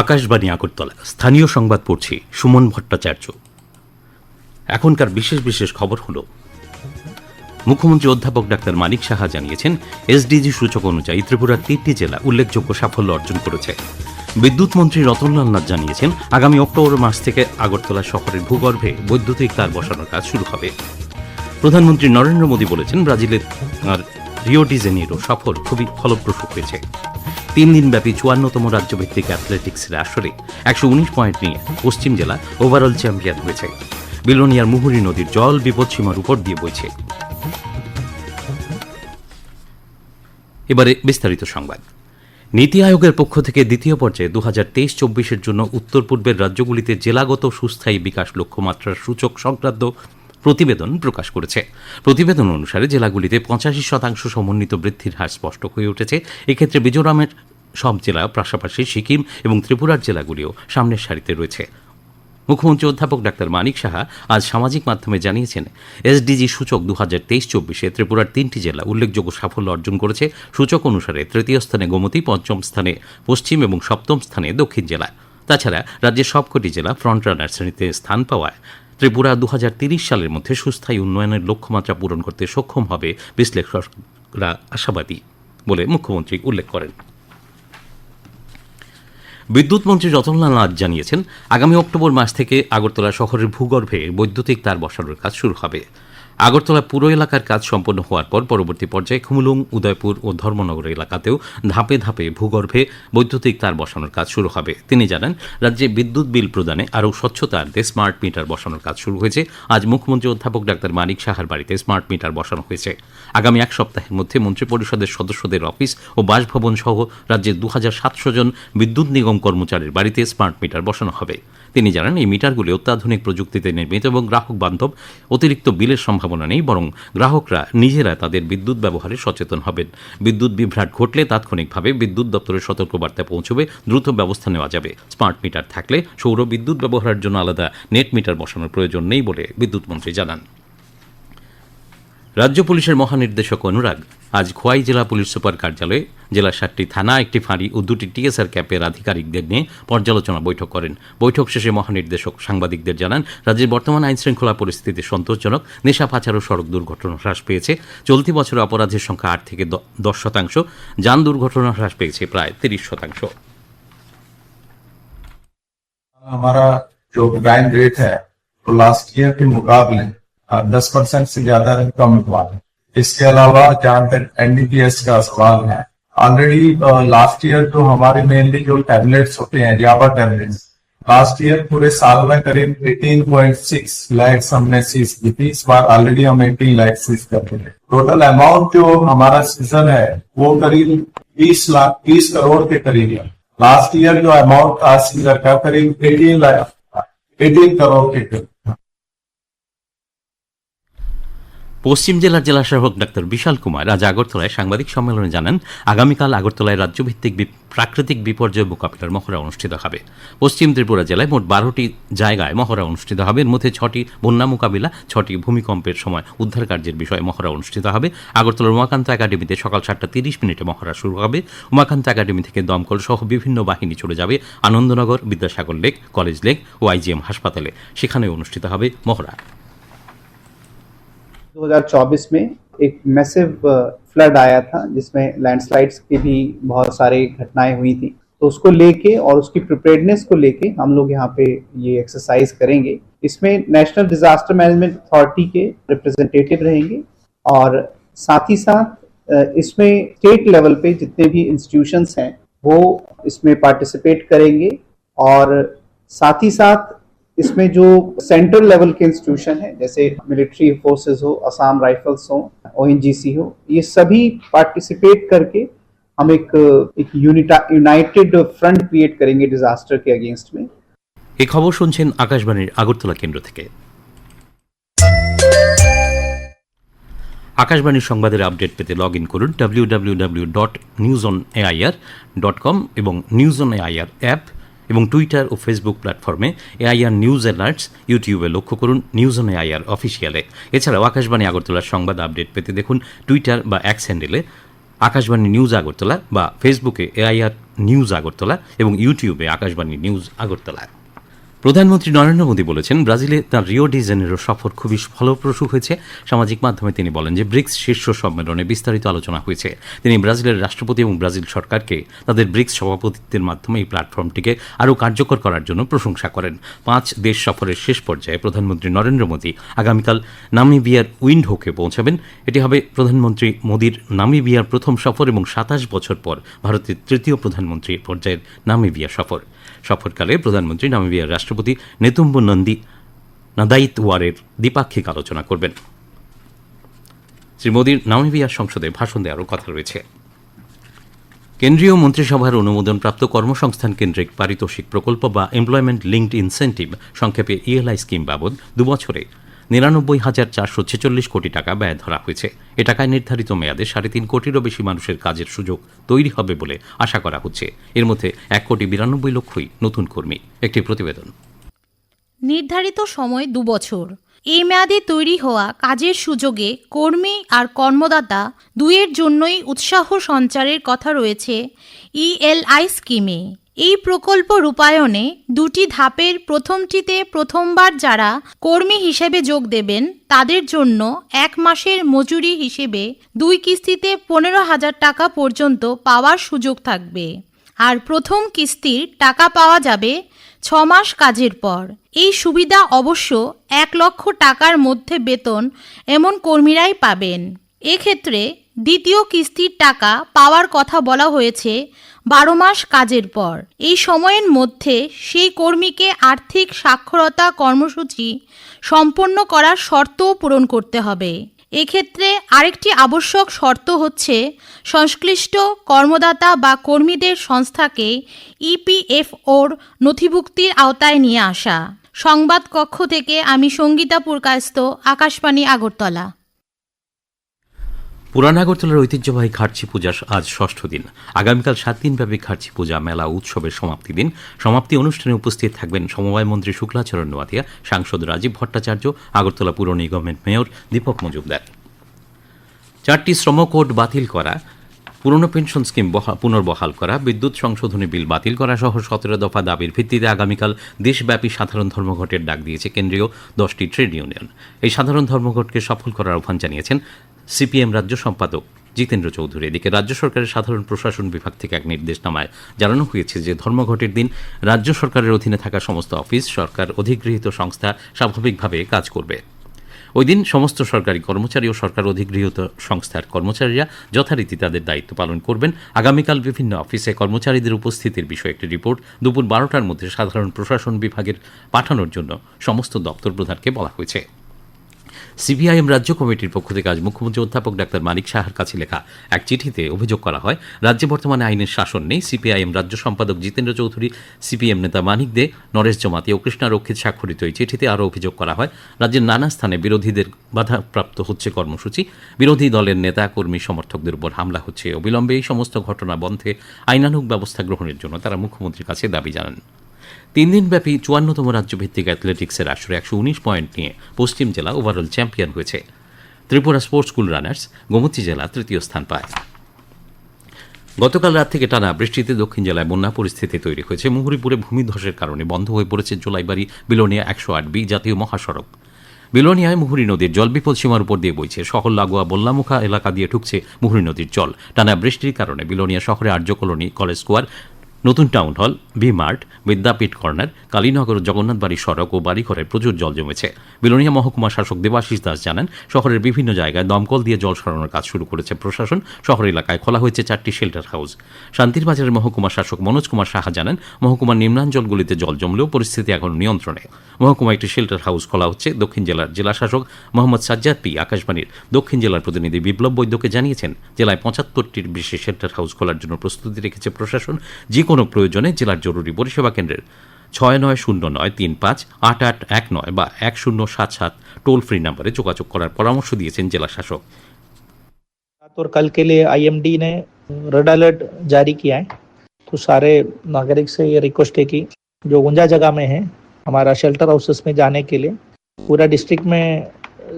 আকাশবাণী আগরতলা। স্থানীয় সংবাদ পড়ছি সুমন ভট্টাচার্য। এখনকার বিশেষ বিশেষ খবর হলো, মুখ্যমন্ত্রী অধ্যাপক ডাক্তার মানিক সাহা জানিয়েছেন, এসডিজি সূচক অনুযায়ী ত্রিপুরার তিনটি জেলা উল্লেখযোগ্য সাফল্য অর্জন করেছে। বিদ্যুৎ মন্ত্রী রতনলাল নাথ জানিয়েছেন, আগামী অক্টোবর মাস থেকে আগরতলা শহরের ভূগর্ভে বৈদ্যুতিক তার বসানোর কাজ শুরু হবে। প্রধানমন্ত্রী নরেন্দ্র মোদী বলেছেন, ব্রাজিলের আর রিও ডি জেনিরো সফর খুবই ফলপ্রসূ হয়েছে। তিন দিনব্যাপী চুয়ান্নতম রাজ্যভিত্তিক অ্যাথলেটিক্সের আসরে একশো উনিশ পয়েন্ট নিয়ে পশ্চিম জেলা ওভারঅল চ্যাম্পিয়ন হয়েছে। বিলোনিয়ার মুহুরী নদীর জল বিপদসীমার উপর দিয়ে বইছে। এবারে বিস্তারিত সংবাদ। নীতি আয়োগের পক্ষ থেকে দ্বিতীয় পর্যায়ে দু হাজার তেইশ চব্বিশের জন্য উত্তর পূর্বের রাজ্যগুলিতে জেলাগত সুস্থায়ী বিকাশ লক্ষ্যমাত্রার সূচক সংক্রান্ত প্রতিবেদন প্রকাশ করেছে। প্রতিবেদন অনুসারে জেলাগুলিতে পঁচাশি শতাংশ সমন্বিত বৃদ্ধির হার স্পষ্ট হয়ে উঠেছে। এক্ষেত্রে মিজোরামের সব জেলা, পাশাপাশি সিকিম এবং ত্রিপুরার জেলাগুলিও সামনের সারিতে রয়েছে। মুখ্যমন্ত্রী অধ্যাপক ডাক্তার মানিক সাহা আজ সামাজিক মাধ্যমে জানিয়েছেন, এসডিজি সূচক দু হাজার তেইশ চব্বিশে ত্রিপুরার তিনটি জেলা উল্লেখযোগ্য সাফল্য অর্জন করেছে। সূচক অনুসারে তৃতীয় স্থানে গোমতী, পঞ্চম স্থানে পশ্চিম এবং সপ্তম স্থানে দক্ষিণ জেলা। তাছাড়া রাজ্যের সবকটি জেলা ফ্রন্ট রানার শ্রেণীতে স্থান পাওয়ায় ত্রিপুরা দু সালের মধ্যে সুস্থায়ী উন্নয়নের লক্ষ্যমাত্রা পূরণ করতে সক্ষম হবে বিশ্লেষকরা আশাবাদী বলে মুখ্যমন্ত্রী উল্লেখ করেন। বিদ্যুৎ মন্ত্রী রতনলাল নাথ জানিয়েছেন, আগামী অক্টোবর মাস থেকে আগরতলা শহরের ভূগর্ভে বৈদ্যুতিক তার বসানোর কাজ শুরু হবে। আগরতলা পুরো এলাকার কাজ সম্পন্ন হওয়ার পর পরবর্তী পর্যায়ে খুমুলুং, উদয়পুর ও ধর্মনগর এলাকাতেও ধাপে ধাপে ভূগর্ভে বৈদ্যুতিক তার বসানোর কাজ শুরু হবে। তিনি জানান, রাজ্যে বিদ্যুৎ বিল প্রদানে আরও স্বচ্ছতা আনতে স্মার্ট মিটার বসানোর কাজ শুরু হয়েছে। আজ মুখ্যমন্ত্রী অধ্যাপক ডাক্তার মানিক সাহার বাড়িতে স্মার্ট মিটার বসানো হয়েছে। আগামী এক সপ্তাহের মধ্যে মন্ত্রিপরিষদের সদস্যদের অফিস ও বাসভবন সহ রাজ্যের দু হাজার সাতশো জন বিদ্যুৎ নিগম কর্মচারীর বাড়িতে স্মার্ট মিটার বসানো হবে। তিনি জানান, এই মিটারগুলি অত্যাধুনিক প্রযুক্তিতে নির্মিত এবং গ্রাহক বান্ধব অতিরিক্ত বিলের সম্ভাবনা নেই, বরং গ্রাহকরা নিজেরা তাদের বিদ্যুৎ ব্যবহারে সচেতন হবেন। বিদ্যুৎ বিভ্রাট ঘটলে তাৎক্ষণিকভাবে বিদ্যুৎ দপ্তরের সতর্কবার্তা পৌঁছবে, দ্রুত ব্যবস্থা নেওয়া যাবে। স্মার্ট মিটার থাকলে সৌর বিদ্যুৎ ব্যবহারের জন্য আলাদা নেট মিটার বসানোর প্রয়োজন নেই বলে বিদ্যুৎ মন্ত্রী জানান। রাজ্য পুলিশের মহানির্দেশক অনুরাগ আজ খোয়াই জেলা পুলিশ সুপার কার্যালয়ে জেলার সাতটি থানা একটি ফাঁড়ি ও দুটি টিএসআর ক্যাম্পের আধিকারিকদের নিয়ে পর্যালোচনা বৈঠক করেন বৈঠক শেষে মহানির্দেশক সাংবাদিকদের জানান রাজ্যের বর্তমান আইন শৃঙ্খলা পরিস্থিতি সন্তোষজনক নেশা পাচার ও সড়ক দুর্ঘটনা হ্রাস পেয়েছে চলতি বছরে অপরাধের সংখ্যা আট থেকে দ- দশ শতাংশ যান দুর্ঘটনা হ্রাস পেয়েছে প্রায় তিরিশ শতাংশ हमारा जो क्राइम रेट है तो लास्ट ईयर के मुकाबले दस परसेंट से ज्यादा कम हुआ है इसके अलावा जहाँ तक एनडीपीएस का सवाल है ऑलरेडी लास्ट ईयर तो हमारे मेनली जो टैबलेट्स होते हैं जावा टैबलेट्स लास्ट ईयर पूरे साल में करीब 18.6 लैक्स हमने सीज की थी। इस बार ऑलरेडी हम 18 लैक्स सीज कर चुके हैं। टोटल अमाउंट जो हमारा सीज़न है, वो करीब 20 लाख 20 करोड़ के करीब है। लास्ट ईयर जो अमाउंट था सीजर का करीब 18 लाख 18 करोड़ के करीब। পশ্চিম জেলার জেলাশাসক ডাক্তার বিশাল কুমার আজ আগরতলায় সাংবাদিক সম্মেলনে জানান, আগামীকাল আগরতলায় রাজ্যভিত্তিক প্রাকৃতিক বিপর্যয় মোকাবিলার মহড়া অনুষ্ঠিত হবে। পশ্চিম ত্রিপুরা জেলায় মোট বারোটি জায়গায় মহড়া অনুষ্ঠিত হবে। এর মধ্যে ছটি বন্যা মোকাবিলা, ছটি ভূমিকম্পের সময় উদ্ধার কার্যের বিষয়ে মহড়া অনুষ্ঠিত হবে। আগরতলার উমাকান্ত একাডেমিতে সকাল সাতটা তিরিশ মিনিটে মহড়া শুরু হবে। উমাকান্ত একাডেমি থেকে দমকল সহ বিভিন্ন বাহিনী চলে যাবে Anandanagar, Vidyasagar lake, college lake ও আইজিএম হাসপাতালে। সেখানে অনুষ্ঠিত হবে মহড়া। 2024 में एक मैसिव फ्लड आया था, जिसमें लैंडस्लाइड्स की भी बहुत सारी घटनाएँ हुई थी। तो उसको लेके और उसकी प्रिपेयर्डनेस को लेके हम लोग यहाँ पे ये एक्सरसाइज करेंगे। इसमें नेशनल डिजास्टर मैनेजमेंट अथॉरिटी के रिप्रेजेंटेटिव रहेंगे और साथ ही साथ इसमें स्टेट लेवल पे जितने भी इंस्टीट्यूशंस हैं, वो इसमें पार्टिसिपेट करेंगे और साथ ही साथ इसमें जो सेंट्रल लेवल के इंस्टीट्यूशन है जैसे मिलिट्री फोर्सेस हो असम राइफल्स हो ओएनजीसी हो ये सभी पार्टिसिपेट करके हम एक एक यूनिटा यूनाइटेड फ्रंट क्रिएट करेंगे डिजास्टर के अगेंस्ट में এই খবর শুনছেন আকাশবাণীর আগরতলা কেন্দ্র থেকে আকাশবাণীর সংবাদের আপডেট পেতে লগ ইন করুন W W W dot news on AIR dot com এবং নিউজ অন এআইআর অ্যাপ এবং টুইটার ও ফেসবুক প্ল্যাটফর্মে এআইআর নিউজ অ্যালার্টস ইউটিউবে লক্ষ্য করুন নিউজ অন এআইআর অফিসিয়ালে এছাড়াও আকাশবাণী আগরতলার সংবাদ আপডেট পেতে দেখুন টুইটার বা অ্যাক্স হ্যান্ডেলে আকাশবাণী নিউজ আগরতলা বা ফেসবুকে এআইআর নিউজ আগরতলা এবং ইউটিউবে আকাশবাণী নিউজ আগরতলা। প্রধানমন্ত্রী নরেন্দ্র মোদী বলেছেন, ব্রাজিলে তাঁর রিও ডি জেনেরো সফর খুবই ফলপ্রসূ হয়েছে। সামাজিক মাধ্যমে তিনি বলেন যে, ব্রিক্স শীর্ষ সম্মেলনে বিস্তারিত আলোচনা হয়েছে। তিনি ব্রাজিলের রাষ্ট্রপতি এবং ব্রাজিল সরকারকে তাদের ব্রিক্স সভাপতিত্বের মাধ্যমে এই প্ল্যাটফর্মটিকে আরও কার্যকর করার জন্য প্রশংসা করেন। পাঁচ দেশ সফরের শেষ পর্যায়ে প্রধানমন্ত্রী নরেন্দ্র মোদী আগামীকাল নামিবিয়ার উইন্ডহোকে পৌঁছাবেন। এটি হবে প্রধানমন্ত্রী মোদীর নামিবিয়ার প্রথম সফর এবং সাতাশ বছর পর ভারতের তৃতীয় প্রধানমন্ত্রী পর্যায়ের নামিবিয়া সফর। সফরকালে প্রধানমন্ত্রী নামিবিয়ার রাষ্ট্রপতি নেতুম্বু নন্দী নাদাইতওয়ারের দ্বিপাক্ষিক আলোচনা করবেন। শ্রী মোদীর নামিবিয়ার সংসদে ভাষণ দেওয়ারও কথা রয়েছে। কেন্দ্রীয় মন্ত্রিসভার অনুমোদনপ্রাপ্ত কর্মসংস্থান কেন্দ্রিক পারিতোষিক প্রকল্প বা এমপ্লয়মেন্ট লিঙ্কড ইনসেন্টিভ সংক্ষেপে ইএলআই স্কিম বাবদ দুবছরে নিরানব্বই হাজার চারশো ছেচল্লিশ কোটি টাকা ব্যয় ধরা হয়েছে। এ টাকায় নির্ধারিত মেয়াদে সাড়ে তিন কোটিরও বেশি মানুষের কাজের সুযোগ তৈরি হবে বলে আশা করা হচ্ছে। এর মধ্যে এক কোটি বিরানব্বই লক্ষই নতুন কর্মী। একটি প্রতিবেদন। নির্ধারিত সময় দুবছর এই মেয়াদে তৈরি হওয়া কাজের সুযোগে কর্মী আর কর্মদাতা দুয়ের জন্যই উৎসাহ সঞ্চারের কথা রয়েছে ইএলআই স্কিমে। এই প্রকল্প রূপায়ণে দুটি ধাপের প্রথমটিতে প্রথমবার যারা কর্মী হিসেবে যোগ দেবেন, তাদের জন্য এক মাসের মজুরি হিসেবে দুই কিস্তিতে পনেরো হাজার টাকা পর্যন্ত পাওয়ার সুযোগ থাকবে। আর প্রথম কিস্তির টাকা পাওয়া যাবে ছ মাস কাজের পর। এই সুবিধা অবশ্য এক লক্ষ টাকার মধ্যে বেতন এমন কর্মীরাই পাবেন। এক্ষেত্রে দ্বিতীয় কিস্তির টাকা পাওয়ার কথা বলা হয়েছে বারো মাস কাজের পর। এই সময়ের মধ্যে সেই কর্মীকে আর্থিক সাক্ষরতা কর্মসূচি সম্পন্ন করার শর্তও পূরণ করতে হবে। এক্ষেত্রে আরেকটি আবশ্যক শর্ত হচ্ছে সংশ্লিষ্ট কর্মদাতা বা কর্মীদের সংস্থাকে ইপিএফওর নথিভুক্তির আওতায় নিয়ে আসা। সংবাদ কক্ষ থেকে আমি সঙ্গীতা পুরকায়স্ত আকাশবাণী, আগরতলা। পুরান আগরতলার ঐতিহ্যবাহী খার্চি পূজা আজ ষষ্ঠ দিন। আগামীকাল সাত দিনব্যাপী খার্চি পূজা মেলা উৎসবের সমাপ্তি দিন। সমাপ্তি অনুষ্ঠানে উপস্থিত থাকবেন সমবায় মন্ত্রী শুক্লাচরণ নোয়াতিয়া সাংসদ রাজীব ভট্টাচার্য, আগরতলা পুর নিগমের মেয়র দীপক মজুমদার। চারটি শ্রম কোড বাতিল করা, পুরনো পেনশন স্কিম বহা- পুনর্বহাল করা, বিদ্যুৎ সংশোধনী বিল বাতিল করা সহ সতেরো দফা দাবির ভিত্তিতে আগামীকাল দেশব্যাপী সাধারণ ধর্মঘটের ডাক দিয়েছে কেন্দ্রীয় দশটি ট্রেড ইউনিয়ন। এই সাধারণ ধর্মঘটকে সফল করার আহ্বান জানিয়েছেন সিপিএম রাজ্য সম্পাদক জিতেন্দ্র চৌধুরী। এদিকে রাজ্য সরকারের সাধারণ প্রশাসন বিভাগ থেকে এক নির্দেশনামায় জানানো হয়েছে যে, ধর্মঘটের দিন রাজ্য সরকারের অধীনে থাকা সমস্ত অফিস, সরকার, অধিগৃহীত সংস্থা স্বাভাবিকভাবে কাজ করবে। ওই দিন সমস্ত সরকারি কর্মচারী ও সরকার অধিগৃহীত সংস্থার কর্মচারীরা যথারীতি তাদের দায়িত্ব পালন করবেন। আগামীকাল বিভিন্ন অফিসে কর্মচারীদের উপস্থিতির বিষয়ে একটি রিপোর্ট দুপুর বারোটার মধ্যে সাধারণ প্রশাসন বিভাগের পাঠানোর জন্য সমস্ত দপ্তর প্রধানকে বলা হয়েছে। সিপিআইএম রাজ্য কমিটির পক্ষ থেকে আজ মুখ্যমন্ত্রী অধ্যাপক ডাক্তার মানিক সাহার কাছে লেখা এক চিঠিতে অভিযোগ করা হয়, রাজ্যে বর্তমানে আইনের শাসন নেই। সিপিআইএম রাজ্য সম্পাদক জিতেন্দ্র চৌধুরী, সিপিএম নেতা মানিক দে, নরেশ জমাতি ও কৃষ্ণা রক্ষিত স্বাক্ষরিত এই চিঠিতে আরও অভিযোগ করা হয়, রাজ্যের নানা স্থানে বিরোধীদের বাধাপ্রাপ্ত হচ্ছে কর্মসূচি। বিরোধী দলের নেতা, কর্মী, সমর্থকদের উপর হামলা হচ্ছে। অবিলম্বে এই সমস্ত ঘটনা বন্ধে আইনানুগ ব্যবস্থা গ্রহণের জন্য তারা মুখ্যমন্ত্রীর কাছে দাবি জানান। তিন দিনব্যাপী চুয়ান্নতম রাজ্যভিত্তিক অ্যাথলেটিক্সের আসরে একশো উনিশ পয়েন্ট নিয়ে পশ্চিম জেলা ওভারঅল চ্যাম্পিয়ন হয়েছে। Tripura sports school runners Gomati জেলা তৃতীয় স্থান পায়। গতকাল রাত থেকে টানা বৃষ্টিতে দক্ষিণ জেলায় বন্যা পরিস্থিতি তৈরি হয়েছে। মুহুরীপুরে ভূমিধসের কারণে বন্ধ হয়ে পড়েছে জোলাইবাড়ি, বিলোনিয়া একশো আট বি জাতীয় মহাসড়ক। বিলোনিয়ায় মুহুরী নদীর জল বিপদ সীমার উপর দিয়ে বইছে। শহর লাগোয়া বল্লামুখা এলাকা দিয়ে ঢুকছে মুহুরী নদীর জল। টানা বৃষ্টির কারণে বিলোনিয়া শহরে আর্য কলোনি, কলেজ স্কোয়ার নতুন টাউন হল, ভি মার্ট, বিদ্যাপীঠ কর্নার, কালীনগর, জগন্নাথ বাড়ি সড়ক ও বাড়িঘরে প্রচুর জল জমেছে। বিলোনিয়া মহকুমা শাসক দেবাশিস দাস জানান, শহরের বিভিন্ন জায়গায় দমকল দিয়ে জল সরানোর কাজ শুরু করেছে প্রশাসন। শহর এলাকায় খোলা হয়েছে চারটি শেল্টার হাউস। শান্তির বাজারের মহকুমা শাসক মনোজ কুমার সাহা জানান, মহকুমার নিম্নাঞ্চলগুলিতে জল জমলেও পরিস্থিতি এখন নিয়ন্ত্রণে। মহকুমা একটি শেল্টার হাউস খোলা হচ্ছে, দক্ষিণ জেলার জেলা শাসক মোহাম্মদ সাজ্জাদ পি আকাশবাণীর। দক্ষিণ জেলার প্রতিনিধি বিপ্লব বৈদ্যকে জানিয়েছেন, জেলায় পঁচাত্তরটির বেশি শেল্টার হাউস খোলার জন্য প্রস্তুতি রেখেছে প্রশাসন। যে কোনো প্রয়োজনে জেলার জরুরি পরিষেবা কেন্দ্রের ছয় নয় শূন্য নয় তিন পাঁচ আট আট এক নয় বা এক শূন্য সাত সাত টোল ফ্রি নম্বরে যোগাযোগ করার পরামর্শ দিয়েছেন জেলা শাসক रात और कल के लिए आईएमडी ने रेड अलर्ट जारी किया है तो सारे नागरिक से ये रिक्वेस्ट है कि जो ऊंचा जगह में है हमारा शेल्टर हाउसेस में जाने के लिए पूरा डिस्ट्रिक्ट में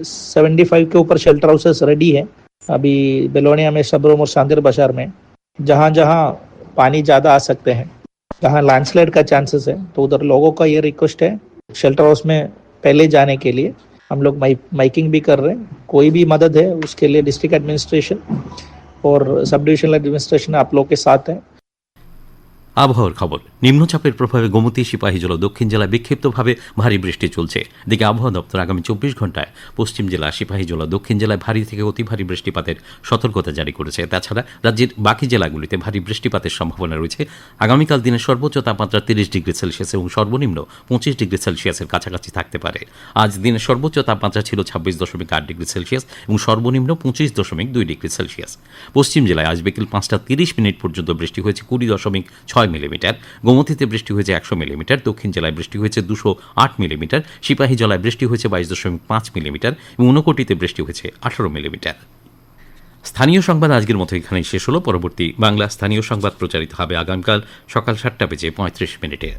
75 के ऊपर शेल्टर हाउसेस रेडी है अभी बेलोनिया में सबरोम और सांदर बाजार में जहाँ जहाँ पानी ज़्यादा आ सकते हैं। जहाँ लैंडस्लाइड का चांसेस है तो उधर लोगों का ये रिक्वेस्ट है शेल्टर हाउस में पहले जाने के लिए। हम लोग माइ, माइकिंग भी कर रहे हैं। कोई भी मदद है उसके लिए डिस्ट्रिक्ट एडमिनिस्ट्रेशन और सब डिविजनल एडमिनिस्ट्रेशन आप लोग के साथ हैं। আবহাওয়ার খবর। নিম্নচাপের প্রভাবে গোমতী সিপাহীজলা দক্ষিণ জেলায় বিক্ষিপ্তভাবে ভারী বৃষ্টি চলছে। এদিকে আবহাওয়া দপ্তর আগামী চব্বিশ ঘন্টায় পশ্চিম জেলা, সিপাহী সিপাহীজলা দক্ষিণ জেলায় ভারী থেকে অতি ভারী বৃষ্টিপাতের সতর্কতা জারি করেছে। তাছাড়া রাজ্যের বাকি জেলাগুলিতে ভারী বৃষ্টিপাতের সম্ভাবনা রয়েছে। আগামীকাল দিনের সর্বোচ্চ তাপমাত্রা তিরিশ ডিগ্রি সেলসিয়াস এবং সর্বনিম্ন পঁচিশ ডিগ্রি সেলসিয়াসের কাছাকাছি থাকতে পারে। আজ দিনের সর্বোচ্চ তাপমাত্রা ছিল ছাব্বিশ দশমিক আট ডিগ্রি সেলসিয়াস এবং সর্বনিম্ন পঁচিশ দশমিক দুই ডিগ্রি সেলসিয়াস। পশ্চিম জেলায় আজ বিকেল পাঁচটা তিরিশ মিনিট পর্যন্ত বৃষ্টি হয়েছে কুড়ি দশমিক ছয় ছয় মিলিমিটার, গোমতিতে বৃষ্টি হয়েছে একশো মিলিমিটার, দক্ষিণ জেলায় বৃষ্টি হয়েছে দুশো আট মিলিমিটার, সিপাহী জলায় বৃষ্টি হয়েছে বাইশ দশমিক পাঁচ মিলিমিটার এবং ঊনকোটিতে বৃষ্টি হয়েছে আঠারো মিলিমিটার। স্থানীয় সংবাদ আজকের মতো এখানেই শেষ হলো। পরবর্তী বাংলা স্থানীয় সংবাদ প্রচারিত হবে আগামীকাল সকাল সাতটা বেজে পঁয়ত্রিশ মিনিটে।